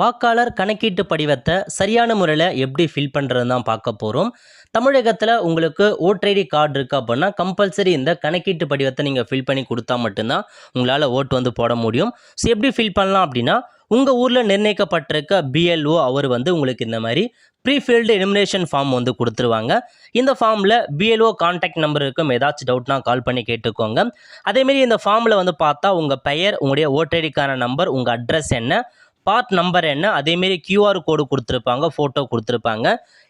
வாக்காளர் கணக்கீட்டு படிவத்தை சரியான முறையில் எப்படி ஃபில் பண்ணுறது தான் பார்க்க போகிறோம் தமிழகத்தில் உங்களுக்கு ஓட்டர் ஐடி கார்டு இருக்குது அப்படின்னா கம்பல்சரி இந்த கணக்கீட்டு படிவத்தை நீங்கள் ஃபில் பண்ணி கொடுத்தா மட்டும்தான் உங்களால் ஓட்டு வந்து போட முடியும். ஸோ எப்படி ஃபில் பண்ணலாம் அப்படின்னா உங்கள் ஊரில் நிர்ணயிக்கப்பட்டிருக்க பிஎல்ஓ அவர் வந்து உங்களுக்கு இந்த மாதிரி ப்ரீஃபில்டு எலிமினேஷன் ஃபார்ம் வந்து கொடுத்துருவாங்க. இந்த ஃபார்மில் பிஎல்ஓ கான்டாக்ட் நம்பர் இருக்கும். ஏதாச்சும் டவுட்னா கால் பண்ணி கேட்டுக்கோங்க. அதேமாரி இந்த ஃபார்மில் வந்து பார்த்தா உங்கள் பெயர் உங்களுடைய ஓட்டர் ஐடிக்கான நம்பர் உங்கள் அட்ரஸ் என்ன பார்ட் நம்பர் என்ன? அதேமாரி கியூஆர் கோடு கொடுத்துருப்பாங்க ஃபோட்டோ கொடுத்துருப்பாங்க.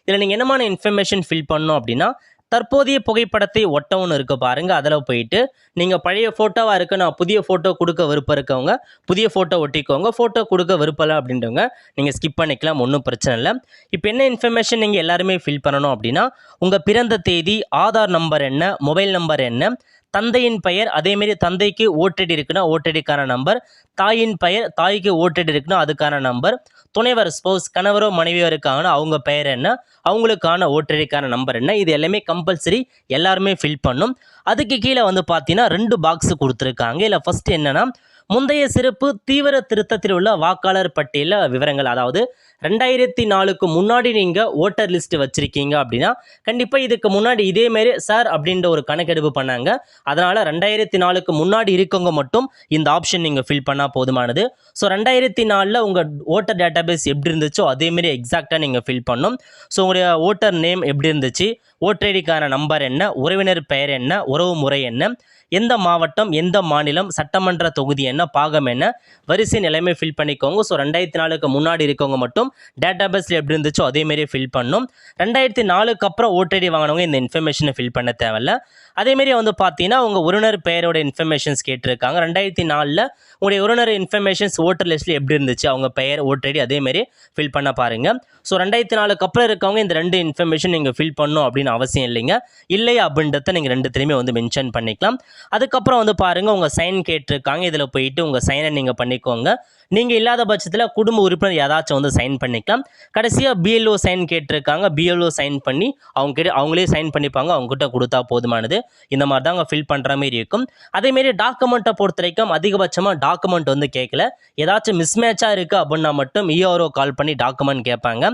இதில் நீங்கள் என்னமான இன்ஃபர்மேஷன் ஃபில் பண்ணணும் அப்படின்னா தற்போதைய புகைப்படத்தை ஒட்டவுன்னு இருக்க பாருங்க அதில் போயிட்டு நீங்கள் பழைய ஃபோட்டோவாக இருக்க நான் புதிய ஃபோட்டோ கொடுக்க விருப்பம் இருக்கவங்க புதிய ஃபோட்டோ ஒட்டிக்கோங்க ஃபோட்டோ கொடுக்க விருப்பம் இல்லை அப்படின்றவங்க நீங்கள் ஸ்கிப் பண்ணிக்கலாம் ஒன்றும் பிரச்சனை இல்லை. இப்போ என்ன இன்ஃபர்மேஷன் நீங்கள் எல்லாருமே ஃபில் பண்ணணும் அப்படின்னா உங்கள் பிறந்த தேதி ஆதார் நம்பர் என்ன மொபைல் நம்பர் என்ன தந்தையின் பெயர் அதேமாரி தந்தைக்கு ஓட்டடி இருக்குன்னா ஓட்டடிக்கான நம்பர் தாயின் பெயர் தாய்க்கு ஓட்டடி இருக்குன்னா அதுக்கான நம்பர் துணைவர் ஸ்பௌஸ் கணவரோ மனைவியோ இருக்காங்கன்னா அவங்க பெயர் என்ன? அவங்களுக்கான ஓட்டடிக்கான நம்பர் என்ன? இது எல்லாமே கம்பல்சரி எல்லாருமே ஃபில் பண்ணும். அதுக்கு கீழே வந்து பார்த்தீங்கன்னா ரெண்டு பாக்ஸ் கொடுத்துருக்காங்க. இல்லை ஃபஸ்ட்டு என்னென்னா முந்தைய சிறப்பு தீவிர திருத்தத்தில் உள்ள வாக்காளர் பட்டியலில் விவரங்கள் அதாவது ரெண்டாயிரத்தி நாலுக்கு முன்னாடி நீங்கள் ஓட்டர் லிஸ்ட் வச்சுருக்கீங்க அப்படின்னா கண்டிப்பாக இதுக்கு முன்னாடி இதேமாரி சார் அப்படின்ற ஒரு கணக்கெடுப்பு பண்ணாங்க. அதனால் ரெண்டாயிரத்தி நாலுக்கு முன்னாடி இருக்கவங்க மட்டும் இந்த ஆப்ஷன் நீங்கள் ஃபில் பண்ணால் போதுமானது. ஸோ ரெண்டாயிரத்தி நாலில் உங்கள் ஓட்டர் டேட்டாபேஸ் எப்படி இருந்துச்சோ அதேமாரி எக்ஸாக்டாக நீங்கள் ஃபில் பண்ணும். ஸோ உங்களுடைய ஓட்டர் நேம் எப்படி இருந்துச்சு ஓட்டர் ஐடிக்கான நம்பர் என்ன உறவினர் பெயர் என்ன உறவு முறை என்ன எந்த மாவட்டம் எந்த மாநிலம் சட்டமன்ற தொகுதி என்ன பாகம் என்ன வரிசை நிலைமை ஃபில் பண்ணிக்கோங்க. ஸோ ரெண்டாயிரத்தி நாலுக்கு முன்னாடி இருக்கவங்க மட்டும் டேட்டாபேஸில் எப்படி இருந்துச்சோ அதேமாரி ஃபில் பண்ணும். ரெண்டாயிரத்தி நாலுக்கு அப்புறம் ஓட்டடி வாங்கினவங்க இந்த இன்ஃபர்மேஷனை ஃபில் பண்ண தேவையில்ல. அதேமாரி வந்து பார்த்தீங்கன்னா உங்கள் உறவினர் பெயரோட இன்ஃபர்மேஷன்ஸ் கேட்டிருக்காங்க. ரெண்டாயிரத்தி நாலில் உங்களுடைய உறவினர் இன்ஃபர்மேஷன்ஸ் ஓட்டர் லிஸ்ட்டில் எப்படி இருந்துச்சு அவங்க பெயர் ஓட்டடி அதேமாரி ஃபில் பண்ண பாருங்கள் ஸோ ரெண்டாயிரத்தி நாலுக்கு அப்புறம் இருக்கவங்க இந்த ரெண்டு இன்ஃபர்மேஷன் நீங்கள் ஃபில் பண்ணணும் அப்படின்னு அவசியம் இல்லைங்க. இல்லை அப்படின்றத நீங்கள் ரெண்டுத்துலையுமே வந்து மென்ஷன் பண்ணிக்கலாம். அதுக்கப்புறம் வந்து பாருங்கள் உங்கள் சைன் கேட்டிருக்காங்க. இதில் போயிட்டு உங்கள் சைனை நீங்கள் பண்ணிக்கோங்க. நீங்கள் இல்லாத பட்சத்தில் குடும்ப உறுப்பினர் ஏதாச்சும் வந்து சைன் பண்ணிக்கலாம். கடைசியாக பிஎல்ஓ சைன் கேட்டிருக்காங்க. பிஎல்ஓ சைன் பண்ணி அவங்க கிட்ட அவங்களே சைன் பண்ணிப்பாங்க. அவங்ககிட்ட கொடுத்தா போதுமானது. இந்த மாதிரி தாங்க ஃபில் பண்ணுற மாதிரி இருக்கும் அதேமாரி டாக்குமெண்ட்டை பொறுத்த வரைக்கும் அதிகபட்சமாக டாக்குமெண்ட் வந்து கேட்கல ஏதாச்சும் மிஸ்மேட்சாக இருக்குது அப்படின்னா மட்டும் இஆர்ஓ கால் பண்ணி டாக்குமெண்ட் கேட்பாங்க.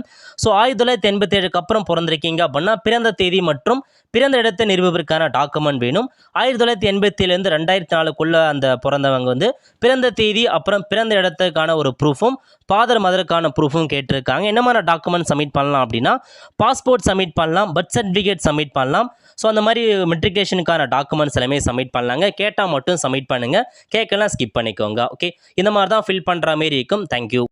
ஸோ ஆயிரத்தி தொள்ளாயிரத்தி எண்பத்தி ஏழுக்கு அப்புறம் பிறந்திருக்கீங்க அப்படின்னா பிறந்த தேதி மற்றும் பிறந்த இடத்தை நிரூபிப்பதற்கான டாக்குமெண்ட் வேணும். ஆயிரத்தி தொள்ளாயிரத்தி எண்பத்திலேருந்து ரெண்டாயிரத்தி நாலுக்குள்ளே அந்த பிறந்தவங்க வந்து பிறந்த தேதி அப்புறம் பிறந்த இடத்துக்கான ஒரு ப்ரூஃபும் ஃபாதர் மதருக்கான ப்ரூஃபும் கேட்டிருக்காங்க. என்ன மாதிரி டாக்குமெண்ட் சப்மிட் பண்ணலாம் அப்படின்னா பாஸ்போர்ட் சப்மிட் பண்ணலாம் பர்த் சர்டிஃபிகேட் சப்மிட் பண்ணலாம். ஸோ அந்த மாதிரி மெட்ரிகேஷனுக்கான டாக்குமெண்ட்ஸ் எல்லாமே சப்மிட் பண்ணலாங்க. கேட்டால் மட்டும் சப்மிட் பண்ணுங்கள் கேட்கலாம் ஸ்கிப் பண்ணிக்கோங்க. ஓகே இந்த மாதிரி தான் ஃபில் பண்ணுற மாரி இருக்கும் தேங்க்யூ